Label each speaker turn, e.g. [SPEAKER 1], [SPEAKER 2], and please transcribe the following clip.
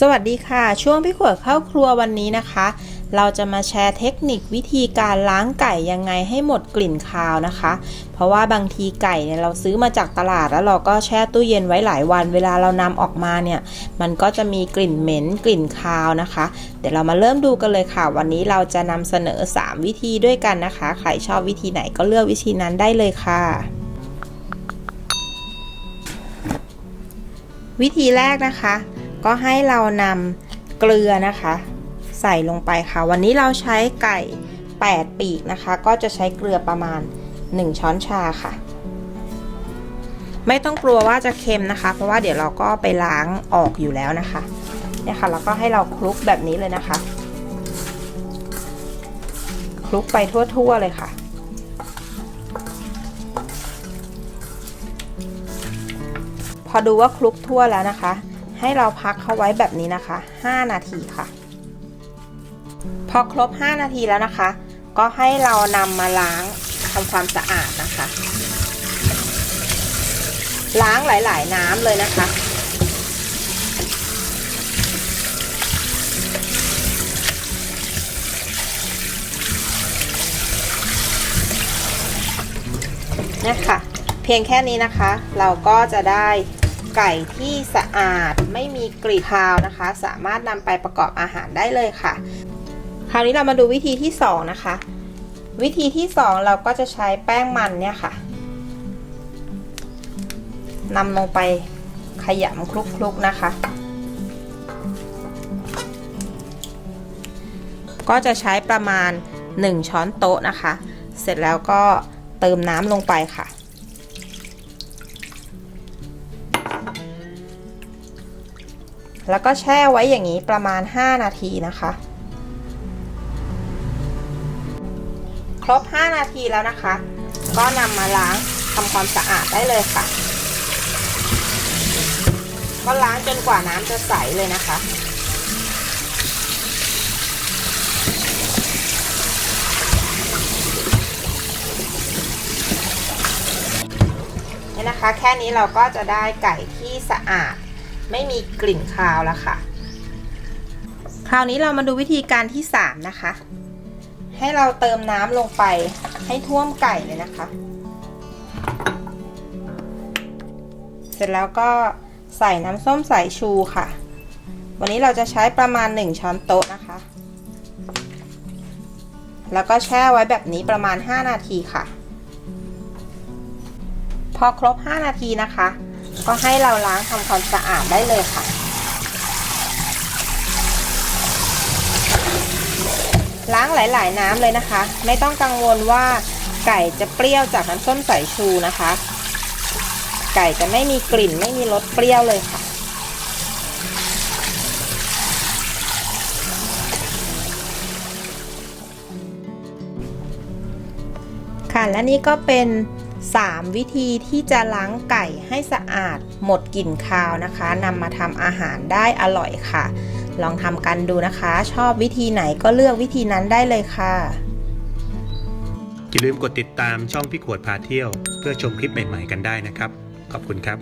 [SPEAKER 1] สวัสดีค่ะ ช่วงพี่ขวดเข้าครัววันนี้นะคะ เราจะมาแชร์เทคนิควิธีการล้างไก่ยังไงให้หมดกลิ่นคาวนะคะ เพราะว่าบางทีไก่เนี่ยเราซื้อมาจากตลาดแล้วเราก็แช่ตู้เย็นไว้หลายวัน เวลาเรานำออกมาเนี่ย มันก็จะมีกลิ่นเหม็นกลิ่นคาวนะคะ เดี๋ยวเรามาเริ่มดูกันเลยค่ะ วันนี้เราจะนำเสนอ 3 วิธีด้วยกันนะคะ ใครชอบวิธีไหนก็เลือกวิธีนั้นได้เลยค่ะวิธีแรกนะคะ ก็ให้เรานำเกลือนะคะ ใส่ลงไปค่ะ วันนี้เราใช้ไก่ 8 ปีกนะคะ ก็จะใช้เกลือประมาณ 1 ช้อนชาค่ะ ไม่ต้องกลัวว่าจะเค็มนะคะ เพราะว่าเดี๋ยวเราก็ไปล้างออกอยู่แล้วนะคะเนี่ยค่ะแล้วก็ให้เราคลุกแบบนี้เลยนะคะ คลุกไปทั่วๆเลยค่ะพอดูว่าคลุกทั่วแล้วนะคะ ให้เราพักเขาไว้แบบนี้นะคะ 5 นาทีค่ะ พอครบ 5 นาทีแล้วนะคะ ก็ให้เรานำมาล้างทำความสะอาดนะคะ ล้างหลาย ๆ น้ำเลยนะคะนี่ค่ะเพียงแค่นี้นะคะ เราก็จะได้ ไก่ที่สะอาดไม่มีกลิ่นคาวนะคะ สามารถนำไปประกอบอาหารได้เลยค่ะ คราวนี้เรามาดูวิธีที่สองนะคะ วิธีที่สองเราก็จะใช้แป้งมันเนี่ยค่ะนำลงไปขยำคลุกๆนะคะ ก็จะใช้ประมาณ 1 ช้อนโต๊ะนะคะ เสร็จแล้วก็เติมน้ำลงไปค่ะ แล้วก็แช่ไว้อย่างนี้ประมาณ 5 นาทีนะคะ ครบ 5 นาทีแล้วนะคะ ก็นำมาล้างทำความสะอาดได้เลยค่ะ ก็ล้างจนกว่าน้ำจะใสเลยนะคะนี่นะคะ แค่นี้เราก็จะได้ไก่ที่สะอาด ไม่มีกลิ่นคาวแล้วค่ะ คราวนี้เรามาดูวิธีการที่ 3 นะคะ ให้เราเติมน้ำลงไปให้ท่วมไก่เลยนะคะ เสร็จแล้วก็ใส่น้ำส้มสายชูค่ะ วันนี้เราจะใช้ประมาณ 1 ช้อนโต๊ะนะคะ แล้วก็แช่ไว้แบบนี้ประมาณ 5 นาทีค่ะ พอครบ 5 นาทีนะคะ ก็ให้เราล้างทำความสะอาดได้เลยค่ะ ล้างหลาย ๆ น้ำเลยนะคะ ไม่ต้องกังวลว่าไก่จะเปรี้ยวจากน้ำส้มสายชูนะคะ ไก่จะไม่มีกลิ่นไม่มีรสเปรี้ยวเลยค่ะค่ะและนี่ก็เป็น 3 วิธีที่จะล้างไก่ให้สะอาดหมดกลิ่นคาวนะคะนำมาทำอาหารได้อร่อยค่ะ ลองทำกันดูนะคะ ชอบวิธีไหนก็เลือกวิธีนั้นได้เลยค่ะ
[SPEAKER 2] อย่าลืมกดติดตามช่องพี่ขวดพาเที่ยว เพื่อชมคลิปใหม่ ๆ กันได้นะครับ ขอบคุณครับ